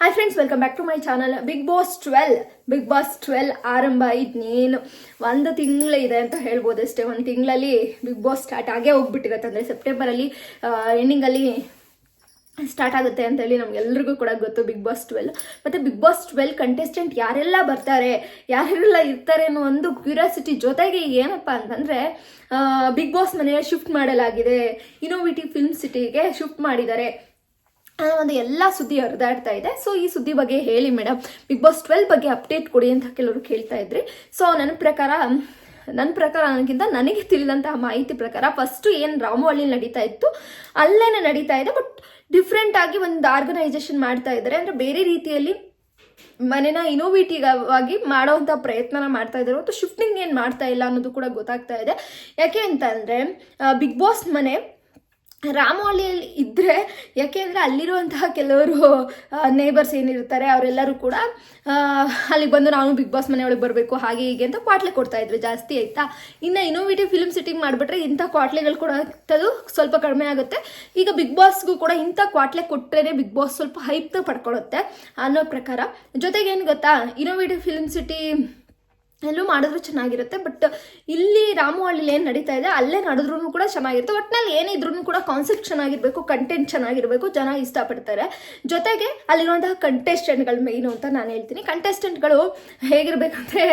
Hi friends welcome back to my channel Bigg Boss twelve Bigg Boss twelve ಆರಂಭ ಇನ್ನೇನು ಒಂದು ತಿಂಗಳು ಇದೆ ಅಂತ ಹೇಳ್ಬೋದು ಅಷ್ಟೇ. ಒಂದು ತಿಂಗಳಲ್ಲಿ ಬಿಗ್ ಬಾಸ್ ಸ್ಟಾರ್ಟ್ ಆಗೇ ಹೋಗ್ಬಿಟ್ಟಿರುತ್ತೆ. ಅಂದರೆ ಸೆಪ್ಟೆಂಬರಲ್ಲಿ ಎಂಡಿಂಗಲ್ಲಿ ಸ್ಟಾರ್ಟ್ ಆಗುತ್ತೆ ಅಂತೇಳಿ ನಮ್ಗೆಲ್ರಿಗೂ ಕೂಡ ಗೊತ್ತು ಬಿಗ್ ಬಾಸ್ ಟ್ವೆಲ್ ಮತ್ತು ಬಿಗ್ ಬಾಸ್ ಟ್ವೆಲ್ ಕಂಟೆಸ್ಟೆಂಟ್ ಯಾರೆಲ್ಲ ಬರ್ತಾರೆ? ಯಾರೆಲ್ಲ ಇರ್ತಾರೆ ಅನ್ನೋ ಒಂದು ಕ್ಯೂರಿಯಾಸಿಟಿ ಜೊತೆಗೆ ಏನಪ್ಪ ಅಂತಂದರೆ ಬಿಗ್ ಬಾಸ್ ಮನೆಯ ಶಿಫ್ಟ್ ಮಾಡಲಾಗಿದೆ. ಇನ್ನೋವೇಟಿವ್ ಫಿಲ್ಮ್ ಸಿಟಿಗೆ ಶಿಫ್ಟ್ ಮಾಡಿದ್ದಾರೆ. ಒಂದು ಎಲ್ಲ ಸುದ್ದಿ ಹರಿದಾಡ್ತಾ ಇದೆ. ಸೊ ಈ ಸುದ್ದಿ ಬಗ್ಗೆ ಹೇಳಿ ಮೇಡಮ್. ಬಿಗ್ ಬಾಸ್ ಟ್ವೆಲ್ ಬಗ್ಗೆ ಅಪ್ಡೇಟ್ ಕೊಡಿ ಅಂತ ಕೆಲವರು ಕೇಳ್ತಾ ಇದ್ರಿ. ಸೊ ನನ್ನ ಪ್ರಕಾರ ನನ್ನ ಪ್ರಕಾರ ನನಗಿಂತ ನನಗೆ ತಿಳಿದಂತಹ ಮಾಹಿತಿ ಪ್ರಕಾರ ಫಸ್ಟು ಏನು ರಾಮವಳ್ಳಿ ನಡೀತಾ ಇತ್ತು, ಅಲ್ಲೇನೆ ನಡೀತಾ ಇದೆ ಬಟ್ ಡಿಫ್ರೆಂಟ್ ಆಗಿ ಒಂದು ಆರ್ಗನೈಸೇಷನ್ ಮಾಡ್ತಾ ಇದ್ದಾರೆ. ಅಂದರೆ ಬೇರೆ ರೀತಿಯಲ್ಲಿ ಮನೆನ ಇನೋವೇಟಿವ್ ಆಗಿ ಮಾಡೋವಂಥ ಪ್ರಯತ್ನನ ಮಾಡ್ತಾ ಇದ್ದಾರೆ. ಮತ್ತು ಶಿಫ್ಟಿಂಗ್ ಏನು ಮಾಡ್ತಾ ಇಲ್ಲ ಅನ್ನೋದು ಕೂಡ ಗೊತ್ತಾಗ್ತಾ ಇದೆ. ಯಾಕೆ ಅಂತ ಅಂದರೆ ಬಿಗ್ ಬಾಸ್ ಮನೆ ರಾಮವಳ್ಳಿಯಲ್ಲಿ ಇದ್ದರೆ ಯಾಕೆಂದರೆ ಅಲ್ಲಿರುವಂತಹ ಕೆಲವರು ನೇಬರ್ಸ್ ಏನಿರ್ತಾರೆ, ಅವರೆಲ್ಲರೂ ಕೂಡ ಅಲ್ಲಿಗೆ ಬಂದು ನಾನು ಬಿಗ್ ಬಾಸ್ ಮನೆಯೊಳಗೆ ಬರಬೇಕು, ಹಾಗೆ ಹೀಗೆ ಅಂತ ಕ್ವಾಟ್ಲೆ ಕೊಡ್ತಾ ಇದ್ರು, ಜಾಸ್ತಿ ಆಯಿತಾ? ಇನ್ನು ಇನೋವೇಟಿವ್ ಫಿಲ್ಮ್ ಸಿಟಿಂಗ್ ಮಾಡಿಬಿಟ್ರೆ ಇಂಥ ಕ್ವಾಟ್ಲೆಗಳು ಕೂಡ ಅದು ಸ್ವಲ್ಪ ಕಡಿಮೆ ಆಗುತ್ತೆ. ಈಗ ಬಿಗ್ ಬಾಸ್ಗೂ ಕೂಡ ಇಂಥ ಕ್ವಾಟ್ಲೆ ಕೊಟ್ಟರೆ ಬಿಗ್ ಬಾಸ್ ಸ್ವಲ್ಪ ಹೈಪ್ ಪಡ್ಕೊಳ್ಳುತ್ತೆ ಅನ್ನೋ ಪ್ರಕಾರ. ಏನು ಗೊತ್ತಾ? ಇನೋವೇಟಿವ್ ಫಿಲ್ಮ್ ಸಿಟಿ ಎಲ್ಲೂ ಮಾಡಿದ್ರು ಚೆನ್ನಾಗಿರುತ್ತೆ ಬಟ್ ಇಲ್ಲಿ ರಾಮುವಳ್ಳಿಲಿ ಏನು ನಡೀತಾ ಇದೆ, ಅಲ್ಲೇ ನಡೆದ್ರೂ ಕೂಡ ಚೆನ್ನಾಗಿರುತ್ತೆ. ಒಟ್ಟಿನಲ್ಲಿ ಏನಿದ್ರು ಕೂಡ ಕಾನ್ಸೆಪ್ಟ್ ಚೆನ್ನಾಗಿರಬೇಕು ಕಂಟೆಂಟ್ ಚೆನ್ನಾಗಿರಬೇಕು, ಜನ ಇಷ್ಟಪಡ್ತಾರೆ. ಜೊತೆಗೆ ಅಲ್ಲಿರುವಂತಹ ಕಂಟೆಸ್ಟೆಂಟ್ಗಳು ಮೇನು ಅಂತ ನಾನು ಹೇಳ್ತೀನಿ. ಕಂಟೆಸ್ಟೆಂಟ್ಗಳು ಹೇಗಿರ್ಬೇಕಂದ್ರೆ,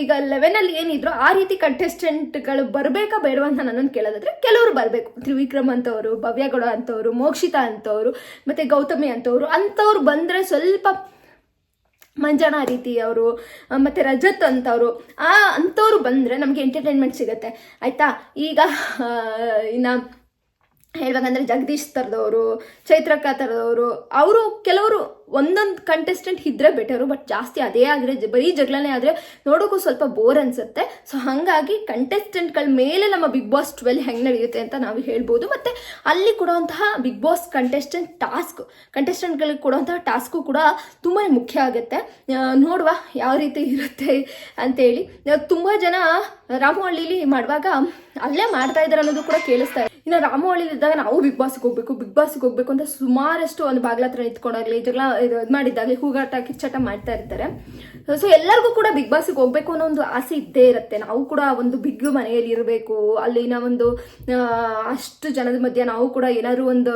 ಈಗ ಲೆವೆನಲ್ಲಿ ಏನಿದ್ರು, ಆ ರೀತಿ ಕಂಟೆಸ್ಟೆಂಟ್ಗಳು ಬರಬೇಕಾ ಬೇಡವಾ ಅಂತ ನನ್ನನ್ನು ಕೇಳೋದಾದ್ರೆ, ಕೆಲವರು ಬರಬೇಕು. ತ್ರಿವಿಕ್ರಮ್ ಅಂತವರು, ಭವ್ಯಗೌಡ ಅಂತವರು, ಮೋಕ್ಷಿತಾ ಅಂತವರು, ಮತ್ತು ಗೌತಮಿ ಅಂತವರು ಅಂಥವ್ರು ಬಂದರೆ ಸ್ವಲ್ಪ ಮಂಜಾಣ ರೀತಿ ಅವರು ಮತ್ತು ರಜತ್ ಅಂತವರು, ಆ ಅಂಥವ್ರು ಬಂದರೆ ನಮಗೆ ಎಂಟರ್ಟೈನ್ಮೆಂಟ್ ಸಿಗುತ್ತೆ. ಆಯಿತಾ? ಈಗ ಇನ್ನು ಹೇಳ್ಬೇಕಂದ್ರೆ ಜಗದೀಶ್ ಥರದವರು ಚೈತ್ರಕ್ಕ ಥರದವರು ಅವರು ಕೆಲವರು ಒಂದೊಂದು ಕಂಟೆಸ್ಟೆಂಟ್ ಇದ್ದರೆ ಬೆಟರು ಬಟ್ ಜಾಸ್ತಿ ಅದೇ ಆದರೆ ಬರೀ ಜಗಳನೇ ಆದರೆ ನೋಡೋಕ್ಕೂ ಸ್ವಲ್ಪ ಬೋರ್ ಅನಿಸುತ್ತೆ. ಸೊ ಹಾಗಾಗಿ ಕಂಟೆಸ್ಟೆಂಟ್ಗಳ ಮೇಲೆ ನಮ್ಮ ಬಿಗ್ ಬಾಸ್ ಟ್ವೆಲ್ ಹೆಂಗೆ ನಡೆಯುತ್ತೆ ಅಂತ ನಾವು ಹೇಳ್ಬೋದು. ಮತ್ತು ಅಲ್ಲಿ ಕೊಡುವಂತಹ ಬಿಗ್ ಬಾಸ್ ಕಂಟೆಸ್ಟೆಂಟ್ ಟಾಸ್ಕ್ ಕಂಟೆಸ್ಟೆಂಟ್ಗಳಿಗೆ ಕೊಡುವಂತಹ ಟಾಸ್ಕು ಕೂಡ ತುಂಬಾ ಮುಖ್ಯ ಆಗುತ್ತೆ. ನೋಡುವ ಯಾವ ರೀತಿ ಇರುತ್ತೆ ಅಂತೇಳಿ ತುಂಬ ಜನ ರಾಮಹಳ್ಳಿಲಿ ಮಾಡುವಾಗ ಅಲ್ಲೇ ಮಾಡ್ತಾ ಇದ್ದಾರೆ ಅನ್ನೋದು ಕೂಡ ಕೇಳಿಸ್ತಾ ಇದೆ ಇನ್ನು ರಾಮಹಳ್ಳಿಲಿ ಇದ್ದಾಗ ನಾವು ಬಿಗ್ ಬಾಸ್ಗೆ ಹೋಗ್ಬೇಕು ಬಿಗ್ ಬಾಸ್ಗೆ ಹೋಗ್ಬೇಕು ಅಂತ ಸುಮಾರಷ್ಟು ಒಂದು ಬಾಗ್ಲ ಹತ್ರ ನಿಂತ್ಕೊಂಡಾಗ್ಲಿ ಜಗಳ ಇದು ಮಾಡಿದ್ದಾಗಲಿ, ಹೂಗಾಟ, ಕಿಚ್ಚಾಟ ಮಾಡ್ತಾ ಇರ್ತಾರೆ. ಸೊ ಎಲ್ಲರಿಗೂ ಕೂಡ ಬಿಗ್ ಬಾಸ್ಗೆ ಹೋಗ್ಬೇಕು ಅನ್ನೋ ಒಂದು ಆಸೆ ಇದ್ದೇ ಇರುತ್ತೆ. ನಾವು ಕೂಡ ಒಂದು ಬಿಗ್ ಮನೆಯಲ್ಲಿ ಇರಬೇಕು, ಅಲ್ಲಿನ ಒಂದು ಅಷ್ಟು ಜನದ ಮಧ್ಯೆ ನಾವು ಕೂಡ ಏನಾದ್ರು ಒಂದು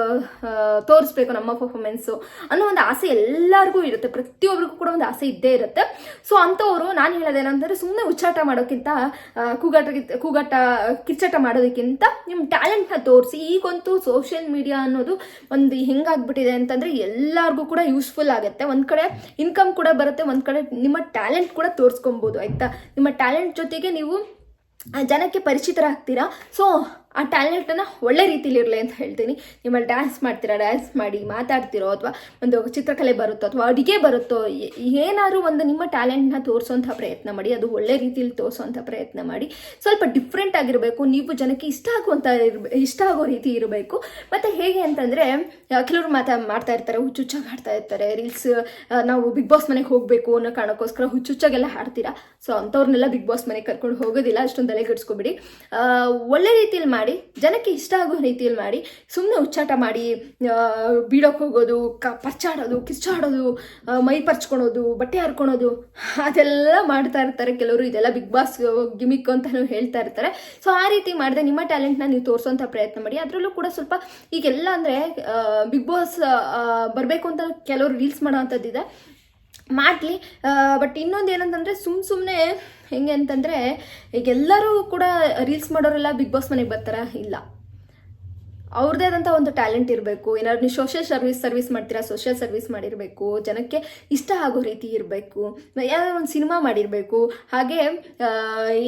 ತೋರಿಸ್ಬೇಕು ನಮ್ಮ ಪರ್ಫಾರ್ಮೆನ್ಸು ಅನ್ನೋ ಒಂದು ಆಸೆ ಎಲ್ಲರಿಗೂ ಇರುತ್ತೆ. ಪ್ರತಿಯೊಬ್ಬರಿಗೂ ಕೂಡ ಒಂದು ಆಸೆ ಇದ್ದೇ ಇರುತ್ತೆ. ಸೊ ಅಂಥವ್ರು, ನಾನು ಹೇಳೋದೇನಂದ್ರೆ ಸುಮ್ಮನೆ ಉಚ್ಚಾಟ ಮಾಡೋಕ್ಕಿಂತ ಕೂಗಾಟ ಕೂಗಾಟ, ಕಿಚ್ಚಾಟ ಮಾಡೋದಕ್ಕಿಂತ ನಿಮ್ಮ ಟ್ಯಾಲೆಂಟ್ನ ತೋರಿಸಿ, ಈಗಂತೂ ಸೋಷಿಯಲ್ ಮೀಡಿಯಾ ಅನ್ನೋದು ಒಂದು ಹೆಂಗಾಗ್ಬಿಟ್ಟಿದೆ ಅಂತಂದರೆ ಎಲ್ಲರಿಗೂ ಕೂಡ ಯೂಸ್ಫುಲ್ ಆಗುತ್ತೆ. ಒಂದು ಕಡೆ ಇನ್ಕಮ್ ಕೂಡ ಬರುತ್ತೆ, ಒಂದು ಕಡೆ ನಿಮ್ಮ ಟ್ಯಾಲೆಂಟ್ ಕೂಡ ತೋರಿಸ್ಕೊಬೋದು, ಆಯಿತಾ? ನಿಮ್ಮ ಟ್ಯಾಲೆಂಟ್ ಜೊತೆಗೆ ನೀವು ಜನಕ್ಕೆ ಪರಿಚಿತರಾಗ್ತೀರಾ? ಸೊ ಆ ಟ್ಯಾಲೆಂಟನ್ನು ಒಳ್ಳೆ ರೀತಿಲಿ ಇರಲಿ ಅಂತ ಹೇಳ್ತೀನಿ. ನಿಮ್ಮಲ್ಲಿ ಡ್ಯಾನ್ಸ್ ಮಾಡ್ತೀರಾ ಡ್ಯಾನ್ಸ್ ಮಾಡಿ ಮಾತಾಡ್ತಿರೋ ಅಥವಾ ಒಂದು ಚಿತ್ರಕಲೆ ಬರುತ್ತೋ ಅಥವಾ ಅಡುಗೆ ಬರುತ್ತೋ ಏನಾದರೂ ಒಂದು ನಿಮ್ಮ ಟ್ಯಾಲೆಂಟ್ನ ತೋರಿಸೋಂಥ ಪ್ರಯತ್ನ ಮಾಡಿ ಅದು ಒಳ್ಳೆ ರೀತಿಲಿ ತೋರಿಸೋಂಥ ಪ್ರಯತ್ನ ಮಾಡಿ ಸ್ವಲ್ಪ ಡಿಫ್ರೆಂಟ್ ಆಗಿರಬೇಕು ನೀವು ಜನಕ್ಕೆ ಇಷ್ಟ ಆಗುವಂಥ ಇಷ್ಟ ಆಗೋ ರೀತಿ ಇರಬೇಕು. ಮತ್ತು ಹೇಗೆ ಅಂತಂದರೆ ಕೆಲವರು ಮಾತಾ ಮಾಡ್ತಾ ಇರ್ತಾರೆ ಹುಚ್ಚುಚ್ಚಾಗಿ ಹಾಡ್ತಾ ಇರ್ತಾರೆ ರೀಲ್ಸ್ ನಾವು ಬಿಗ್ ಬಾಸ್ ಮನೆಗೆ ಹೋಗಬೇಕು ಅನ್ನೋ ಕಾರಣಕ್ಕೋಸ್ಕರ ಹುಚ್ಚುಚ್ಚಾಗೆಲ್ಲ ಹಾಡ್ತೀರಾ ಸೊ ಅಂಥವ್ರನ್ನೆಲ್ಲ ಬಿಗ್ ಬಾಸ್ ಮನೆಗೆ ಕರ್ಕೊಂಡು ಹೋಗೋದಿಲ್ಲ ಅಷ್ಟೊಂದು ತಲೆಗೆಡ್ಸ್ಕೊಬಿಡಿ ಆ, ಒಳ್ಳೆ ರೀತಿಯಲ್ಲಿ ಮಾಡಿ, ಜನಕ್ಕೆ ಇಷ್ಟ ಆಗೋ ರೀತಿಯಲ್ಲಿ ಮಾಡಿ ಸುಮ್ಮನೆ ಉಚ್ಚಾಟ ಮಾಡಿ ಬೀಡೋಕ್ಕೆ ಹೋಗೋದು, ಕ, ಪರ್ಚಾಡೋದು ಕಿಚ್ಚಾಡೋದು ಮೈ ಪರ್ಚ್ಕೊಳೋದು, ಬಟ್ಟೆ ಹರ್ಕೊಳೋದು, ಅದೆಲ್ಲ ಮಾಡ್ತಾ ಇರ್ತಾರೆ ಕೆಲವರು. ಇದೆಲ್ಲ ಬಿಗ್ ಬಾಸ್ ಗಿಮಿಕ್ ಅಂತಲೂ ಹೇಳ್ತಾ ಇರ್ತಾರೆ. ಸೊ ಆ ರೀತಿ ಮಾಡಿದೆ ನಿಮ್ಮ ಟ್ಯಾಲೆಂಟ್ನ ನೀವು ತೋರಿಸೋಂಥ ಪ್ರಯತ್ನ ಮಾಡಿ. ಅದರಲ್ಲೂ ಕೂಡ ಸ್ವಲ್ಪ ಈಗೆಲ್ಲ ಅಂದರೆ ಬಿಗ್ ಬಾಸ್ ಬರಬೇಕು ಅಂತ ಕೆಲವರು ರೀಲ್ಸ್ ಮಾಡೋ ಅಂಥದ್ದಿದೆ. ಮಾಡಲಿ. ಬಟ್ ಇನ್ನೊಂದು ಏನಂತಂದರೆ ಸುಮ್ ಸುಮ್ಮನೆ ಹೆಂಗೆ ಅಂತಂದರೆ ಈಗ ಎಲ್ಲರೂ ಕೂಡ ರೀಲ್ಸ್ ಮಾಡೋರೆಲ್ಲ ಬಿಗ್ ಬಾಸ್ ಮನೆಗೆ ಬರ್ತಾರಾ? ಇಲ್ಲ. ಅವ್ರದ್ದೇ ಆದಂಥ ಒಂದು ಟ್ಯಾಲೆಂಟ್ ಇರಬೇಕು. ಏನಾದ್ರು ನೀವು ಸೋಷಿಯಲ್ ಸರ್ವಿಸ್ ಸರ್ವಿಸ್ ಮಾಡ್ತೀರಾ ಸೋಷಿಯಲ್ ಸರ್ವಿಸ್ ಮಾಡಿರಬೇಕು. ಜನಕ್ಕೆ ಇಷ್ಟ ಆಗೋ ರೀತಿ ಇರಬೇಕು. ಯಾವ್ದಾದ್ರು ಒಂದು ಸಿನಿಮಾ ಮಾಡಿರಬೇಕು. ಹಾಗೆ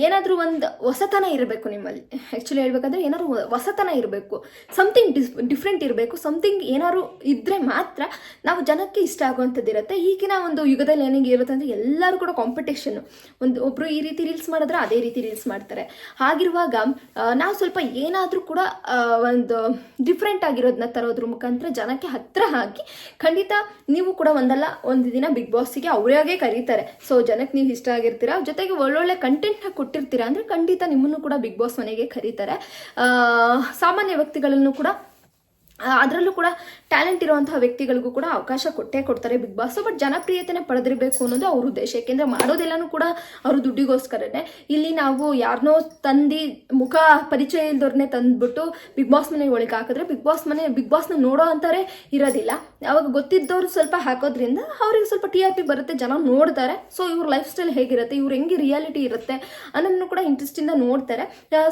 ಏನಾದರೂ ಒಂದು ಹೊಸತನ ಇರಬೇಕು ನಿಮ್ಮಲ್ಲಿ. ಆ್ಯಕ್ಚುಲಿ ಹೇಳ್ಬೇಕಂದ್ರೆ ಏನಾದ್ರು ಹೊಸತನ ಇರಬೇಕು. ಸಮಥಿಂಗ್ ಡಿಸ್ ಡಿಫ್ರೆಂಟ್ ಇರಬೇಕು. ಸಮಥಿಂಗ್ ಏನಾದ್ರು ಇದ್ದರೆ ಮಾತ್ರ ನಾವು ಜನಕ್ಕೆ ಇಷ್ಟ ಆಗುವಂಥದ್ದು ಇರುತ್ತೆ. ಈಗಿನ ಒಂದು ಯುಗದಲ್ಲಿ ಏನಿಗೆ ಇರುತ್ತೆ ಅಂದರೆ ಎಲ್ಲರೂ ಕೂಡ ಕಾಂಪಿಟೇಷನ್ ಒಂದು ಒಬ್ಬರು ಈ ರೀತಿ ರೀಲ್ಸ್ ಮಾಡಿದ್ರೆ ಅದೇ ರೀತಿ ರೀಲ್ಸ್ ಮಾಡ್ತಾರೆ. ಹಾಗಿರುವಾಗ ನಾವು ಸ್ವಲ್ಪ ಏನಾದರೂ ಕೂಡ ಒಂದು ಡಿಫ್ರೆಂಟ್ ಆಗಿರೋದನ್ನ ತರೋದ್ರ ಮುಖಾಂತರ ಜನಕ್ಕೆ ಹತ್ರ ಹಾಕಿ, ಖಂಡಿತ ನೀವು ಕೂಡ ಒಂದಲ್ಲ, ಒಂದು ದಿನ ಬಿಗ್ ಬಾಸಿಗೆ ಅವರಾಗೆ ಕರೀತಾರೆ. ಸೊ ಜನಕ್ಕೆ ನೀವು ಇಷ್ಟ ಆಗಿರ್ತೀರಾ? ಜೊತೆಗೆ ಒಳ್ಳೊಳ್ಳೆ ಕಂಟೆಂಟ್ನ ಕೊಟ್ಟಿರ್ತೀರಾ ಅಂದರೆ ಖಂಡಿತ ನಿಮ್ಮನ್ನು ಕೂಡ ಬಿಗ್ ಬಾಸ್ ಮನೆಗೆ ಕರೀತಾರೆ. ಸಾಮಾನ್ಯ ವ್ಯಕ್ತಿಗಳನ್ನು ಕೂಡ ಅದರಲ್ಲೂ ಕೂಡ ಟ್ಯಾಲೆಂಟ್ ಇರುವಂತಹ ವ್ಯಕ್ತಿಗಳಿಗೂ ಕೂಡ ಅವಕಾಶ ಕೊಟ್ಟೇ ಕೊಡ್ತಾರೆ ಬಿಗ್ ಬಾಸ್ ಬಟ್ ಜನಪ್ರಿಯತೆನ ಪಡೆದಿರಬೇಕು ಅನ್ನೋದು ಅವ್ರ ಉದ್ದೇಶ. ಯಾಕೆಂದ್ರೆ ಮಾಡೋದೆಲ್ಲನೂ ಕೂಡ ಅವರು ದುಡ್ಡಿಗೋಸ್ಕರನೇ. ಇಲ್ಲಿ ನಾವು ಯಾರನ್ನೋ ತಂದು ಮುಖ ಪರಿಚಯ ಇಲ್ದವ್ರನ್ನೇ ತಂದ್ಬಿಟ್ಟು ಬಿಗ್ ಬಾಸ್ ಮನೆ ಒಳಗೆ ಹಾಕಿದ್ರೆ ಬಿಗ್ ಬಾಸ್ ಮನೆ ಬಿಗ್ ಬಾಸ್ನ ನೋಡೋ ಅಂತಾರೆ ಇರೋದಿಲ್ಲ. ಅವಾಗ ಗೊತ್ತಿದ್ದವ್ರು ಸ್ವಲ್ಪ ಹಾಕೋದ್ರಿಂದ ಅವ್ರಿಗೆ ಸ್ವಲ್ಪ ಟಿ ಆರ್ ಪಿ ಬರುತ್ತೆ, ಜನ ನೋಡ್ತಾರೆ. ಸೊ ಇವ್ರ ಲೈಫ್ ಸ್ಟೈಲ್ ಹೇಗಿರುತ್ತೆ, ಇವ್ರು ಹೆಂಗೆ ರಿಯಾಲಿಟಿ ಇರುತ್ತೆ ಅನ್ನೋದನ್ನು ಕೂಡ ಇಂಟ್ರೆಸ್ಟಿಂದ ನೋಡ್ತಾರೆ.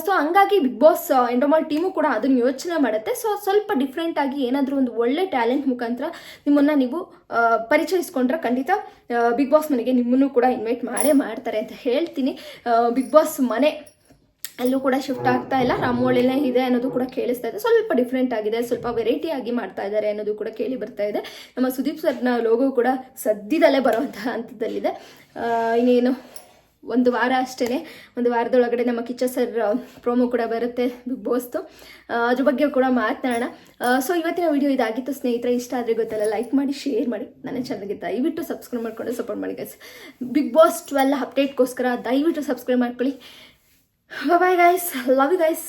ಸೊ ಹಂಗಾಗಿ ಬಿಗ್ ಬಾಸ್ ಎಂಡೋಮಾಲ್ ಟೀಮು ಕೂಡ ಅದನ್ನು ಯೋಚನೆ ಮಾಡುತ್ತೆ. ಸೊ ಸ್ವಲ್ಪ ಡಿಫ್ರೆಂಟ್ ಆಗಿ ಏನಾದರೂ ಒಂದು ಒಳ್ಳೆ ಟ್ಯಾಲೆಂಟ್ ಮುಖಾಂತರ ನಿಮ್ಮನ್ನ ನೀವು ಪರಿಚಯಿಸ್ಕೊಂಡ್ರೆ ಖಂಡಿತ ಬಿಗ್ ಬಾಸ್ ಮನೆಗೆ ನಿಮ್ಮನ್ನು ಕೂಡ ಇನ್ವೈಟ್ ಮಾಡೇ ಮಾಡ್ತಾರೆ ಅಂತ ಹೇಳ್ತೀನಿ. ಬಿಗ್ ಬಾಸ್ ಮನೆ ಅಲ್ಲೂ ಕೂಡ ಶಿಫ್ಟ್ ಆಗ್ತಾ ಇಲ್ಲ. ರಾಮೋಳಿನೇ ಇದೆ ಅನ್ನೋದು ಕೂಡ ಕೇಳಿಸ್ತಾ ಇದೆ. ಸ್ವಲ್ಪ ಡಿಫ್ರೆಂಟ್ ಆಗಿದೆ. ಸ್ವಲ್ಪ ವೆರೈಟಿ ಆಗಿ ಮಾಡ್ತಾ ಇದ್ದಾರೆ ಅನ್ನೋದು ಕೂಡ ಕೇಳಿ ಬರ್ತಾ ಇದೆ. ನಮ್ಮ ಸುದೀಪ್ ಸರ್ನ ಲೋಗೋ ಕೂಡ ಸದ್ಯದಲ್ಲೇ ಬರುವಂತಹ ಹಂತದಲ್ಲಿದೆ. ಇನ್ನೇನು? ಒಂದು ವಾರ ಅಷ್ಟೇ ಒಂದು ವಾರದೊಳಗಡೆ ನಮ್ಮ ಕಿಚ್ಚ ಸರ್ ಪ್ರೋಮೋ ಕೂಡ ಬರುತ್ತೆ ಬಿಗ್ ಬಾಸ್ದು ಅದ್ರ ಬಗ್ಗೆ ಕೂಡ ಮಾತನಾಡೋಣ. ಸೊ ಇವತ್ತಿನ ವಿಡಿಯೋ ಇದಾಗಿತ್ತು ಸ್ನೇಹಿತರೆ, ಇಷ್ಟ ಆದರೆ ಗೊತ್ತಲ್ಲ ಲೈಕ್ ಮಾಡಿ ಶೇರ್ ಮಾಡಿ ನನ್ನ ಚಾನಲ್ಗೆ ದಯವಿಟ್ಟು ಸಬ್ಸ್ಕ್ರೈಬ್ ಮಾಡಿಕೊಂಡು ಸಪೋರ್ಟ್ ಮಾಡಿ ಗೈಸ್ ಬಿಗ್ ಬಾಸ್ ಟ್ವೆಲ್ ಅಪ್ಡೇಟ್ಗೋಸ್ಕರ ದಯವಿಟ್ಟು ಸಬ್ಸ್ಕ್ರೈಬ್ ಮಾಡ್ಕೊಳ್ಳಿ. Bye guys love you guys